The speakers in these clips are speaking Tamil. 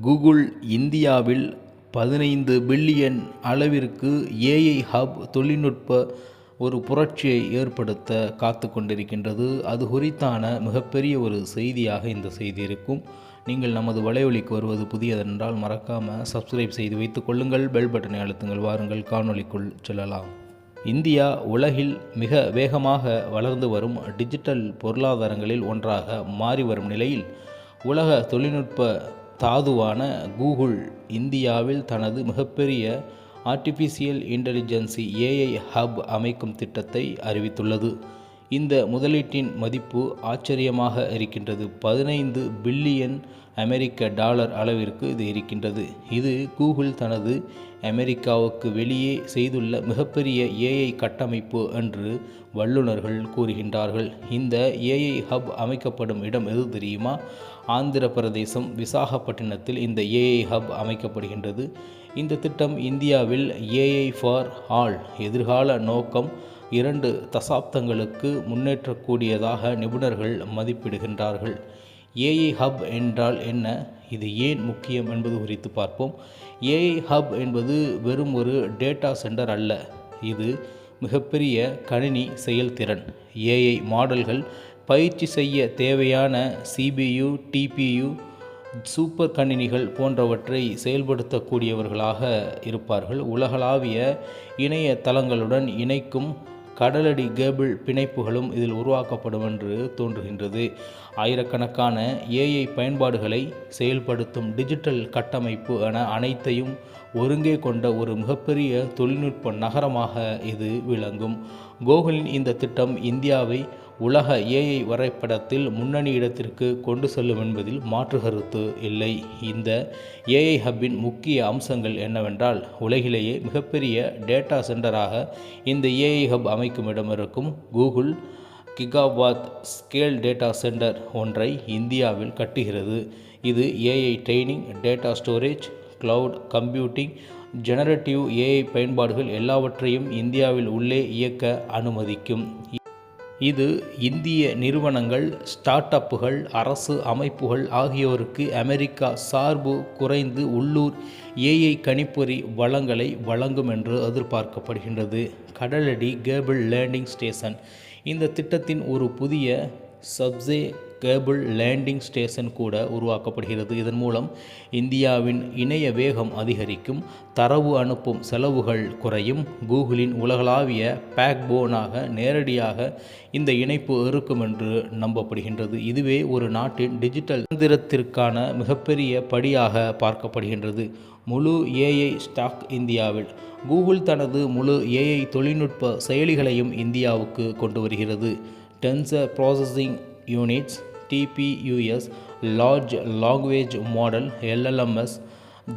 கூகுள் இந்தியாவில் பதினைந்து பில்லியன் அளவிற்கு ஏஐ ஹப் தொழில்நுட்ப ஒரு புரட்சியை ஏற்படுத்த காத்து கொண்டிருக்கின்றது அது குறித்தான மிகப்பெரிய ஒரு செய்தியாக இந்த செய்தி இருக்கும். நீங்கள் நமது வலைவலிக்கு வருவது புதியதென்றால் மறக்காமல் சப்ஸ்கிரைப் செய்து வைத்துக் கொள்ளுங்கள். பெல் பட்டனை அழுத்துங்கள். வாருங்கள். காணொளிக்குள் செல்லலாம். இந்தியா உலகில் மிக வேகமாக வளர்ந்து வரும் டிஜிட்டல் பொருளாதாரங்களில் ஒன்றாக மாறி வரும் நிலையில் உலக தொழில்நுட்ப தாதுவான கூகுள் இந்தியாவில் தனது மிகப்பெரிய ஆர்டிஃபிஷியல் இன்டெலிஜென்சி ஏஐ ஹப் அமைக்கும் திட்டத்தை அறிவித்துள்ளது. இந்த முதலீட்டின் மதிப்பு ஆச்சரியமாக இருக்கின்றது. பதினைந்து பில்லியன் அமெரிக்க டாலர் அளவிற்கு இது இருக்கின்றது. இது கூகுள் தனது அமெரிக்காவுக்கு வெளியே செய்துள்ள மிகப்பெரிய ஏஐ கட்டமைப்பு என்று வல்லுநர்கள் கூறுகின்றார்கள். இந்த ஏஐ ஹப் அமைக்கப்படும் இடம் எது தெரியுமா? ஆந்திர பிரதேசம் விசாகப்பட்டினத்தில் இந்த ஏஐ ஹப் அமைக்கப்படுகின்றது. இந்த திட்டம் இந்தியாவில் ஏஐ ஃபார் ஆல் எதிர்கால நோக்கம் இரண்டு தசாப்தங்களுக்கு முன்னேற்றக்கூடியதாக நிபுணர்கள் மதிப்பிடுகின்றார்கள். ஏஐ ஹப் என்றால் என்ன? இது ஏன் முக்கியம் என்பது குறித்து பார்ப்போம். ஏஐ ஹப் என்பது வெறும் ஒரு டேட்டா சென்டர் அல்ல. இது மிகப்பெரிய கணினி செயல்திறன். ஏஐ மாடல்கள் பயிற்சி செய்ய தேவையான சிபியு டிபியு சூப்பர் கணினிகள் போன்றவற்றை செயல்படுத்தக்கூடியவர்களாக இருப்பார்கள். உலகளாவிய இணைய தளங்களுடன் இணைக்கும் கடலடி கேபிள் பிணைப்புகளும் இதில் உருவாக்கப்படும் என்று தோன்றுகின்றது. ஆயிரக்கணக்கான ஏஐ பயன்பாடுகளை செயல்படுத்தும் டிஜிட்டல் கட்டமைப்பு என அனைத்தையும் ஒருங்கே கொண்ட ஒரு மிகப்பெரிய தொழில்நுட்ப நகரமாக இது விளங்கும். கோகுலின் இந்த திட்டம் இந்தியாவை உலக ஏஐ வரைபடத்தில் முன்னணி இடத்திற்கு கொண்டு செல்லும் என்பதில் மாற்று கருத்து இல்லை. இந்த ஏஐ ஹப்பின் முக்கிய அம்சங்கள் என்னவென்றால் உலகிலேயே மிகப்பெரிய டேட்டா சென்டராக இந்த ஏஐ ஹப் அமைக்கும் இடம் இருக்கும் கூகுள் கிகாபாத் ஸ்கேல் டேட்டா சென்டர் ஒன்றை இந்தியாவில் கட்டுகிறது. இது AI training data storage cloud computing generative AI பயன்பாடுகள் எல்லாவற்றையும் இந்தியாவில் உள்ளே இயக்க அனுமதிக்கும். இது இந்திய நிறுவனங்கள் ஸ்டார்ட் அப்புகள் அரசு அமைப்புகள் ஆகியோருக்கு அமெரிக்கா சார்பு குறைந்து உள்ளூர் ஏஐ கணிப்பொறி வளங்களை வழங்கும் என்று எதிர்பார்க்கப்படுகின்றது. கடலடி கேபிள் லேண்டிங் ஸ்டேஷன். இந்த திட்டத்தின் ஒரு புதிய சப்சே கேபிள் லேண்டிங் ஸ்டேஷன் கூட உருவாக்கப்படுகிறது. இதன் மூலம் இந்தியாவின் இணைய வேகம் அதிகரிக்கும் தரவு அனுப்பும் செலவுகள் குறையும். கூகுளின் உலகளாவிய பேக்போனாக நேரடியாக இந்த இணைப்பு இருக்கும் என்று நம்பப்படுகின்றது. இதுவே ஒரு நாட்டின் டிஜிட்டல் சுதந்திரத்திற்கான மிகப்பெரிய படியாக பார்க்கப்படுகின்றது. முழு ஏஐ ஸ்டாக் இந்தியாவில் கூகுள் தனது முழு ஏஐ தொழில்நுட்ப செயலிகளையும் இந்தியாவுக்கு கொண்டு வருகிறது. tensor processing units TPUS large language model LLMs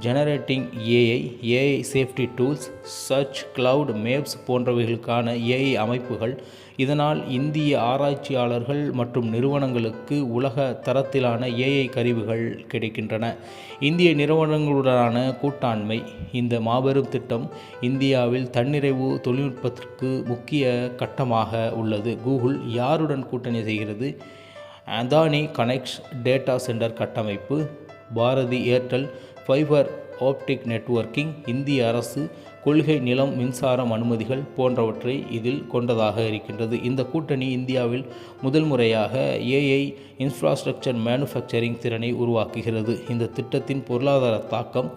generating AI AI safety tools search cloud maps போன்றவைகளுக்கான AI அமைப்புகள். இதனால் இந்திய ஆராய்ச்சியாளர்கள் மற்றும் நிறுவனங்களுக்கு உலக தரத்திலான ஏஐ கருவிகள் கிடைக்கின்றன. இந்திய நிறுவனங்களுடனான கூட்டாண்மை. இந்த மாபெரும் திட்டம் இந்தியாவில் தன்னிறைவு தொழில்நுட்பத்திற்கு முக்கிய கட்டமாக உள்ளது. கூகுள் யாருடன் கூட்டணி செய்கிறது? அதானி கனெக்ட்ஸ் டேட்டா சென்டர் கட்டமைப்பு Bharti Airtel fibre optic networking இந்திய அரசு கொள்கை நிலம் மின்சாரம் அனுமதிகள் போன்றவற்றை இதில் கொண்டதாக இருக்கின்றது. இந்த கூட்டணி இந்தியாவில் முதல் முறையாக ஏஐ இன்ஃப்ராஸ்ட்ரக்சர் மேனுஃபேக்சரிங் திறனை உருவாக்குகிறது. இந்த திட்டத்தின் பொருளாதார தாக்கம்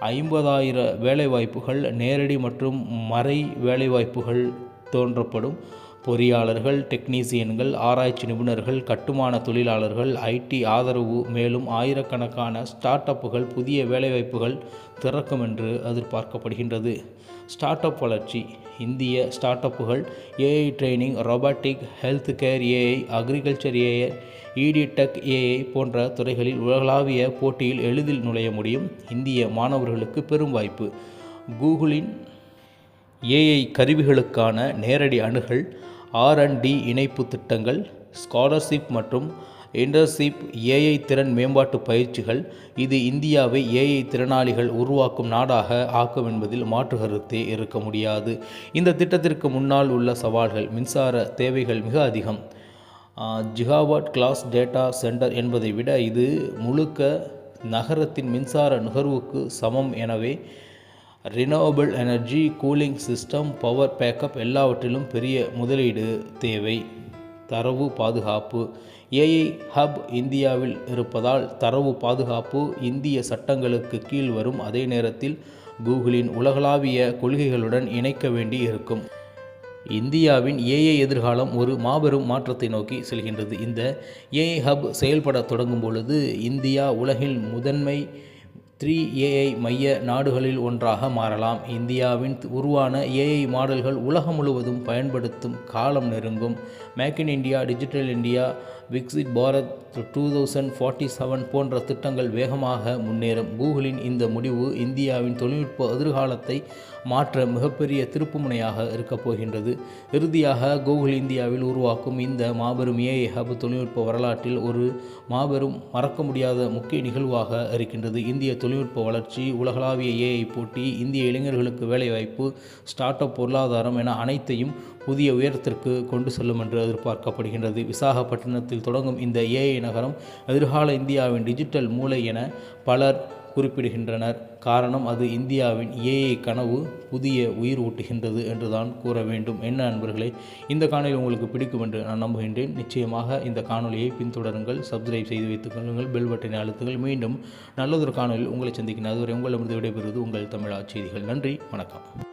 ஐம்பதாயிர வேலைவாய்ப்புகள் நேரடி மற்றும் மறை வேலைவாய்ப்புகள் தோன்றப்படும். பொறியாளர்கள் டெக்னீசியன்கள் ஆராய்ச்சி நிபுணர்கள் கட்டுமான தொழிலாளர்கள் ஐடி ஆதரவு மேலும் ஆயிரக்கணக்கான ஸ்டார்ட் அப்புகள் புதிய வேலைவாய்ப்புகள் திறக்கும் என்று எதிர்பார்க்கப்படுகின்றது. ஸ்டார்ட் அப் வளர்ச்சி. இந்திய ஸ்டார்ட் அப்புகள் AI training robotic health care AI agriculture AI edtech AI போன்ற துறைகளில் உலகளாவிய போட்டியில் எளிதில் நுழைய முடியும் இந்திய மாணவர்களுக்கு பெரும் வாய்ப்பு. கூகுளின் ஏஐ கருவிகளுக்கான நேரடி அணுகல் ஆர்அண்டி இணைப்பு திட்டங்கள் ஸ்காலர்ஷிப் மற்றும் இன்டர்ஷிப் ஏஐ திறன் மேம்பாட்டு பயிற்சிகள் இது இந்தியாவை ஏஐ திறனாளிகள் உருவாக்கும் நாடாக ஆக்கும் என்பதில் மாற்று கருத்தே இருக்க முடியாது. இந்த திட்டத்திற்கு முன்னால் உள்ள சவால்கள் மின்சார தேவைகள் மிக அதிகம். ஜிகாவாட் கிளாஸ் டேட்டா சென்டர் என்பதை விட இது முழுக்க நகரத்தின் மின்சார நுகர்வுக்கு சமம் எனவே renewable energy cooling system power backup எல்லாவற்றிலும் பெரிய முதலீடு தேவை. தரவு பாதுகாப்பு. ஏஐ ஹப் இந்தியாவில் இருப்பதால் தரவு பாதுகாப்பு இந்திய சட்டங்களுக்கு கீழ் வரும். அதே நேரத்தில் கூகுளின் உலகளாவிய கொள்கைகளுடன் இணைக்க வேண்டி இருக்கும். இந்தியாவின் ஏஐ எதிர்காலம் ஒரு மாபெரும் மாற்றத்தை நோக்கி செல்கின்றது. இந்த ஏஐ ஹப் செயல்பட தொடங்கும் பொழுது இந்தியா உலகில் முதன்மை த்ரீ ஏஐ மைய நாடுகளில் ஒன்றாக மாறலாம். இந்தியாவின் உருவான ஏஐ மாடல்கள் உலகம் முழுவதும் பயன்படுத்தும் காலம் நெருங்கும். Make in India digital India Viksit Bharat two thousand forty seven போன்ற திட்டங்கள் வேகமாக முன்னேறும். கூகுளின் இந்த முடிவு இந்தியாவின் தொழில்நுட்ப எதிர்காலத்தை மாற்ற மிகப்பெரிய திருப்புமுனையாக இருக்கப் போகின்றது. இறுதியாக கூகுள் இந்தியாவில் உருவாக்கும் இந்த மாபெரும் ஏஐ ஹப் தொழில்நுட்ப வரலாற்றில் ஒரு மாபெரும் மறக்க முடியாத முக்கிய நிகழ்வாக இருக்கின்றது. இந்திய தொழில்நுட்ப வளர்ச்சி உலகளாவிய ஏஐ போட்டி இந்திய இளைஞர்களுக்கு வேலைவாய்ப்பு ஸ்டார்ட் அப் பொருளாதாரம் என அனைத்தையும் புதிய உயரத்திற்கு கொண்டு செல்லும் என்று எதிர்பார்க்கப்படுகின்றது. விசாகப்பட்டினத்தில் தொடங்கும் இந்த ஏஐ நகரம் எதிர்கால இந்தியாவின் டிஜிட்டல் மூளை என பலர் குறிப்பிடுகின்றனர். காரணம் அது இந்தியாவின் ஏஐ கனவு புதிய உயிர் ஊட்டுகின்றது என்றுதான் கூற வேண்டும். என்ன நண்பர்களே இந்த காணொலி உங்களுக்கு பிடிக்கும் என்று நான் நம்புகின்றேன். நிச்சயமாக இந்த காணொலியை பின்தொடருங்கள் சப்ஸ்கிரைப் செய்து வைத்துக் கொள்ளுங்கள் பெல் பட்டனை அழுத்துங்கள். மீண்டும் நல்லதொரு காணொலியில் உங்களை சந்திக்கிறேன் அதுவரை உங்களிடமிருந்து விடைபெறுவது உங்கள் தமிழா செய்திகள். நன்றி வணக்கம்.